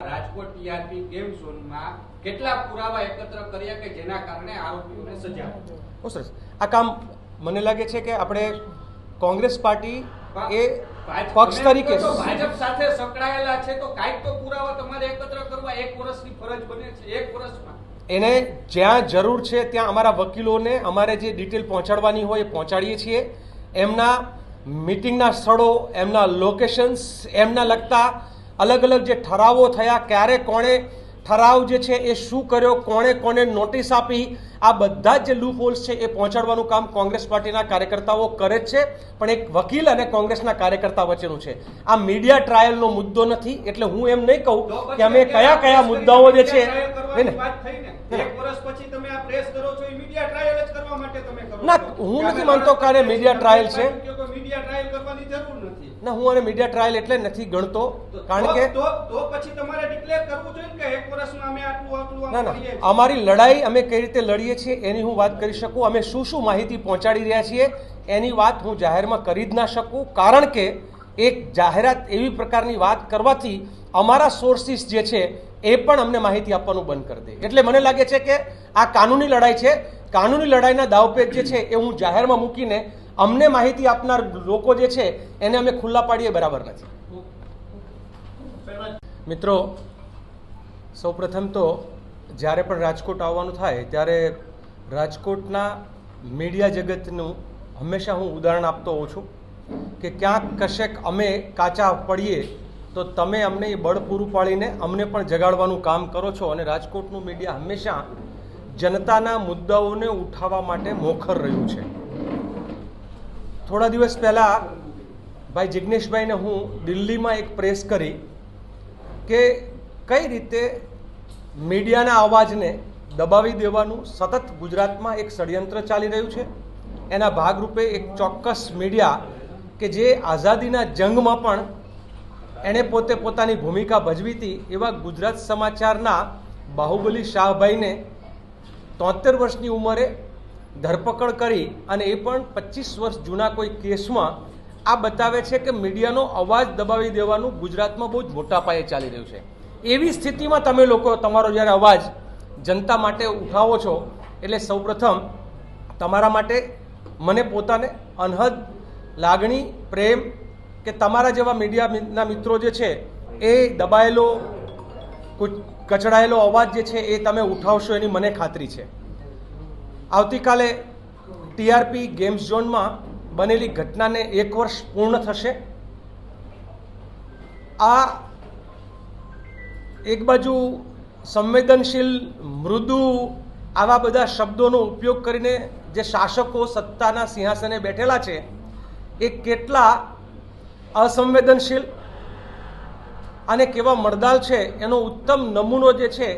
Rajkot TRP game ઝોનમાં કેટલા પુરાવા એકત્ર કર્યા કે જેના કારણે આરોપીઓને સજા? બહુ સરસ. આ કામ મને લાગે છે કે આપણે કોંગ્રેસ પાર્ટી એ પક્ષ તરીકે ભાજપ સાથે સંકળાયેલા છે તો કાંઈક તો પુરાવા તમારે એકત્ર કરવા એક વર્ષની ફરજ બને છે એક વર્ષમાં. એને જ્યાં જરૂર છે ત્યાં અમારા વકીલોને અમારે જે ડિટેલ પહોંચાડવાની હોય એ પહોંચાડીએ છીએ. એમના મિટિંગના સ્થળો એમના લોકેશન્સ એમના લગતા અલગ અલગ જે ઠરાવો થયા ક્યારે કોણે ઠરાવ જે છે એ શું કર્યો કોણે કોને નોટિસ આપી આ બધા જ જે લૂપ હોલ્સ છે એ પહોંચાડવાનું કામ કોંગ્રેસ પાર્ટીના કાર્યકર્તાઓ કરે જ છે પણ એક વકીલ અને કોંગ્રેસના કાર્યકર્તા વચ્ચેનું છે. આ મીડિયા ટ્રાયલનો મુદ્દો નથી એટલે હું એમ નહીં કહું કે અમે કયા કયા મુદ્દાઓ જે છે ના, હું નથી માનતો કે મીડિયા ટ્રાયલ છે. મીડિયા ટ્રાયલ કરવાની જરૂર નથી. ના હું આને મીડિયા ટ્રાયલ એટલે નથી ગણતો. કારણ કે તો તો પછી તમારે ડિક્લેર કરવું જોઈએ કે એક વર્ષમાં અમે આટલું આટલું ના ના. અમારી લડાઈ અમે કઈ રીતે લડીએ છીએ એની હું વાત કરી શકું. અમે શું શું માહિતી પહોંચાડી રહ્યા છીએ એની વાત હું જાહેરમાં કરી જ ના શકું. કારણ કે એક જાહેરાત એવી પ્રકારની વાત કરવાથી અમારા સોર્સિસ જે છે એ પણ અમને માહિતી આપવાનું બંધ કરી દે. એટલે મને લાગે છે કે આ કાનૂની લડાઈ છે. કાનૂની લડાઈના દાવપેચ જે છે એ હું જાહેરમાં મૂકીને અમને માહિતી આપનાર લોકો જે છે, એને અમે ખુલ્લા પાડીએ, બરાબર નથી. મિત્રો, સૌપ્રથમ તો જ્યારે પણ રાજકોટ આવવાનું થાય, ત્યારે રાજકોટના મીડિયા જગતનું હંમેશા હું ઉદાહરણ આપતો હોઉં છું કે ક્યાંક કશેક અમે કાચા પડીએ, તો તમે અમને એ બળ પૂરું પાડીને અમને પણ જગાડવાનું કામ કરો છો અને રાજકોટનું મીડિયા હંમેશા જનતાના મુદ્દાઓને ઉઠાવવા માટે મોખર રહ્યું છે. થોડા દિવસ પહેલાં ભાઈ જિજ્ઞેશભાઈને હું દિલ્હીમાં એક પ્રેસ કરી કે કઈ રીતે મીડિયાના અવાજને દબાવી દેવાનું સતત ગુજરાતમાં એક ષડયંત્ર ચાલી રહ્યું છે. એના ભાગરૂપે એક ચોક્કસ મીડિયા કે જે આઝાદીના જંગમાં પણ એણે પોતે પોતાની ભૂમિકા ભજવી હતી એવા ગુજરાત સમાચારના બાહુબલી શાહભાઈને તોતેર વર્ષની ઉંમરે ધરપકડ કરી અને એ પણ પચીસ વર્ષ જૂના કોઈ કેસમાં, આ બતાવે છે કે મીડિયાનો અવાજ દબાવી દેવાનું ગુજરાતમાં બહુ જ મોટા પાયે ચાલી રહ્યું છે. એવી સ્થિતિમાં તમે લોકો તમારો જ્યારે અવાજ જનતા માટે ઉઠાવો છો, એટલે સૌપ્રથમ તમારા માટે મને પોતાને અનહદ, લાગણી, પ્રેમ કે તમારા જેવા મીડિયાના મિત્રો જે છે, એ દબાયેલો, કુચ- કચડાયેલો અવાજ જે છે એ તમે ઉઠાવશો એની મને ખાતરી છે. આવતીકાલે ટીઆરપી ગેમ્સ ઝોનમાં બનેલી ઘટનાને એક વર્ષ પૂર્ણ થશે. આ એક બાજુ સંવેદનશીલ, મૃદુ આવા બધા શબ્દોનો ઉપયોગ કરીને જે શાસકો સત્તાના સિંહાસને બેઠેલા છે, એ કેટલા અસંવેદનશીલ અને કેવા મળદાલ છે એનો ઉત્તમ નમૂનો જે છે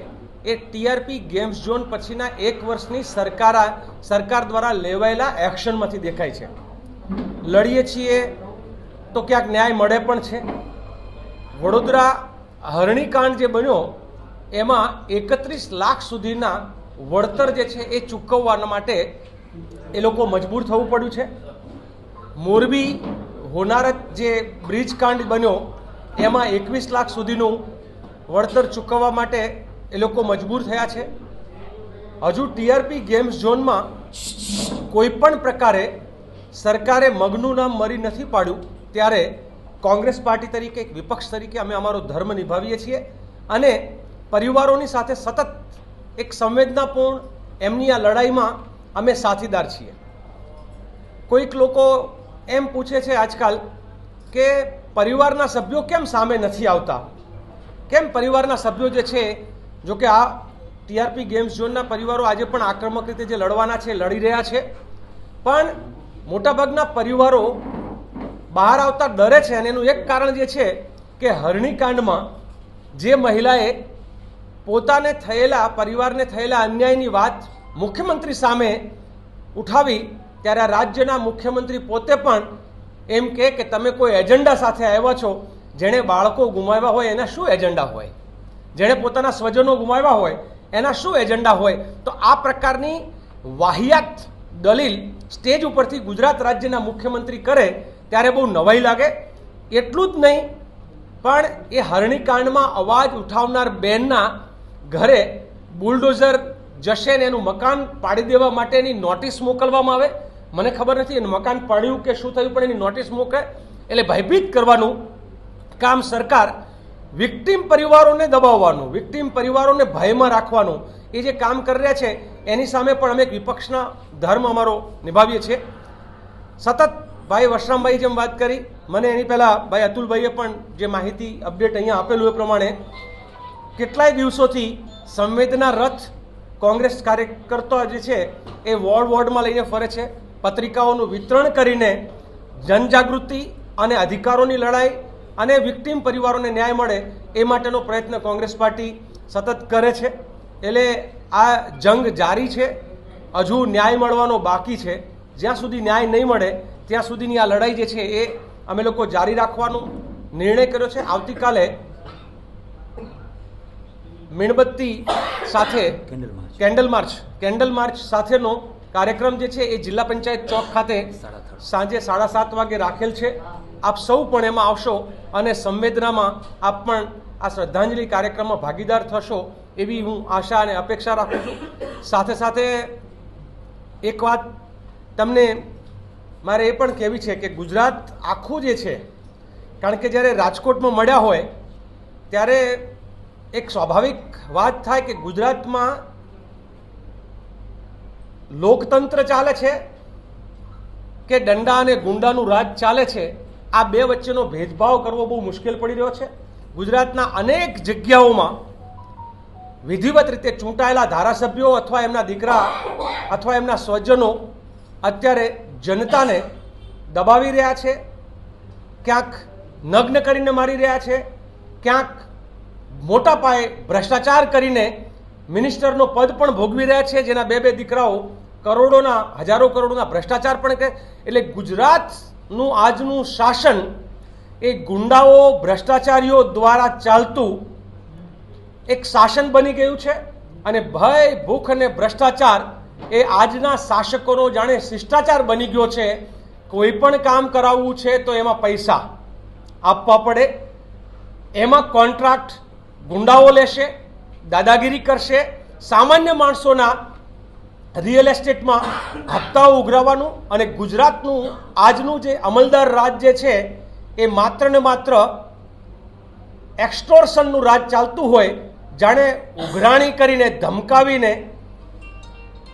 એ ટીઆરપી ગેમ્સ ઝોન પછીના એક વર્ષની સરકાર સરકાર દ્વારા લેવાયેલા એક્શનમાંથી દેખાય છે. લડીએ છીએ તો ક્યાંક ન્યાય મળે પણ છે. વડોદરા હરણીકાંડ જે બન્યો, એમાં એકત્રીસ લાખ સુધીના વળતર જે છે એ ચૂકવવા માટે એ લોકો મજબૂર થવું પડ્યું છે. મોરબી હોનારત જે બ્રિજ કાંડ બન્યો, એમાં એકવીસ લાખ સુધીનું વળતર ચૂકવવા માટે એ લોકો મજબૂર થયા છે. હજુ ટીઆરપી ગેમ્સ ઝોનમાં કોઈ પણ પ્રકારે સરકારે મગનું નામ મરી નથી પાડ્યું, ત્યારે કોંગ્રેસ પાર્ટી તરીકે એક વિપક્ષ તરીકે અમે અમારો ધર્મ નિભાવીએ છીએ અને પરિવારોની સાથે સતત એક સંવેદનાપૂર્ણ એમની આ લડાઈમાં અમે સાથીદાર છીએ. કોઈક લોકો એમ પૂછે છે આજકાલ કે પરિવારના સભ્યો કેમ સામે નથી આવતા? કેમ પરિવારના સભ્યો જે છે જો કે આ ટીઆરપી ગેમ્સ ઝોનના પરિવારો આજે પણ આક્રમક રીતે જે લડવાના છે, લડી રહ્યા છે. પણ મોટાભાગના પરિવારો બહાર આવતા ડરે છે અને એનું એક કારણ જે છે કે હરણીકાંડમાં જે મહિલાએ પોતાને થયેલા, પરિવારને થયેલા અન્યાયની વાત મુખ્યમંત્રી સામે ઉઠાવી, ત્યારે રાજ્યના મુખ્યમંત્રી પોતે પણ એમ કે તમે કોઈ એજન્ડા સાથે આવ્યા છો જેણે બાળકો ગુમાવ્યા હોય, એના શું એજન્ડા હોય? જેણે પોતાના સ્વજનો ગુમાવ્યા હોય, એના શું એજન્ડા હોય? તો આ પ્રકારની વાહિયાત દલીલ સ્ટેજ ઉપરથી ગુજરાત રાજ્યના મુખ્યમંત્રી કરે, ત્યારે બહુ નવાઈ લાગે. એટલું જ નહીં, પણ એ હરણીકાંડમાં અવાજ ઉઠાવનાર બેનના ઘરે બુલડોઝર જશે ને એનું મકાન પાડી દેવા માટેની નોટિસ મોકલવામાં આવે. મને ખબર નથી એનું મકાન પાડ્યું કે શું થયું, પણ એની નોટિસ મોકલે. એટલે ભયભીત કરવાનું કામ સરકાર વિક્ટીમ પરિવારોને દબાવવાનું, વિક્ટીમ પરિવારોને ભયમાં રાખવાનું, એ જે કામ કરી રહ્યા છે, એની સામે પણ અમે એક વિપક્ષના ધર્મ અમારો નિભાવીએ છીએ. સતત ભાઈ વશરામભાઈ જેમ વાત કરી, મને એની પહેલાં ભાઈ અતુલભાઈએ પણ જે માહિતી અપડેટ અહીંયા આપેલું એ પ્રમાણે, કેટલાય દિવસોથી સંવેદના રથ કોંગ્રેસ કાર્યકર્તા જે છે, એ વોર્ડ વોર્ડમાં લઈને ફરે છે. પત્રિકાઓનું વિતરણ કરીને જનજાગૃતિ અને અધિકારોની લડાઈ અને વિક્ટીમ પરિવારોને ન્યાય મળે એ માટેનો પ્રયત્ન કોંગ્રેસ પાર્ટી સતત કરે છે. એટલે આ જંગ જારી છે. હજુ ન્યાય મળવાનો બાકી છે. જ્યાં સુધી ન્યાય નહીં મળે ત્યાં સુધીની આ લડાઈ જે છે એ અમે લોકો જારી રાખવાનો નિર્ણય કર્યો છે. આવતીકાલે મીણબત્તી સાથે કેન્ડલ માર્ચ. કેન્ડલ માર્ચ સાથેનો કાર્યક્રમ જે છે એ જિલ્લા પંચાયત ચોક ખાતે સાંજે સાડા સાત વાગે રાખેલ છે. આપ સૌ પણ એમાં આવશો અને સંવેદનામાં આપ પણ આ શ્રદ્ધાંજલિ કાર્યક્રમમાં ભાગીદાર થશો એવી હું આશા અને અપેક્ષા રાખું છું. સાથે સાથે એક વાત તમને મારે એ પણ કહેવી છે કે ગુજરાત આખું જે છે, કારણ કે જ્યારે રાજકોટમાં મળ્યા હોય, ત્યારે એક સ્વાભાવિક વાત થાય કે ગુજરાતમાં લોકતંત્ર ચાલે છે કે દંડા અને ગુંડાનું રાજ ચાલે છે? આ બે વચ્ચેનો ભેદભાવ કરવો બહુ મુશ્કેલ પડી રહ્યો છે. ગુજરાતના અનેક જગ્યાઓમાં વિધિવત રીતે ચૂંટાયેલા ધારાસભ્યો અથવા એમના દીકરા અથવા એમના સ્વજનો અત્યારે જનતાને દબાવી રહ્યા છે, ક્યાંક નગ્ન કરીને મારી રહ્યા છે, ક્યાંક મોટા પાયે ભ્રષ્ટાચાર કરીને મિનિસ્ટરનો પદ પણ ભોગવી રહ્યા છે, જેના બે બે દીકરાઓ કરોડોના, હજારો કરોડોના ભ્રષ્ટાચાર પણ કરે. એટલે ગુજરાતનું આજનું શાસન એ ગુંડાઓ, ભ્રષ્ટાચારીઓ દ્વારા ચાલતું એક શાસન બની ગયું છે અને ભય, ભૂખ અને ભ્રષ્ટાચાર એ આજના શાસકોનો જાણે શિષ્ટાચાર બની ગયો છે. કોઈ પણ કામ કરાવવું છે તો એમાં પૈસા આપવા પડે. એમાં કોન્ટ્રાક્ટ ગુંડાઓ લેશે, દાદાગીરી કરશે. સામાન્ય માણસોના રિયલ એસ્ટેટમાં હપ્તાઓ ઉઘરાવવાનું અને ગુજરાતનું આજનું જે અમલદાર રાજ જે છે, એ માત્ર ને માત્ર એક્સટોર્શનનું રાજ ચાલતું હોય, જાણે ઉઘરાણી કરીને, ધમકાવીને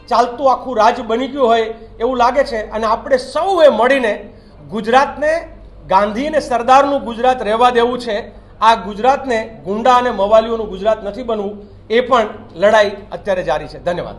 ચાલતું આખું રાજ બની ગયું હોય એવું લાગે છે. અને આપણે સૌએ મળીને ગુજરાતને, ગાંધી અને સરદારનું ગુજરાત રહેવા દેવું છે. આ ગુજરાતને ગુંડા અને મવાલીઓનું ગુજરાત નથી બનવું, એ પણ લડાઈ અત્યારે જારી છે. ધન્યવાદ.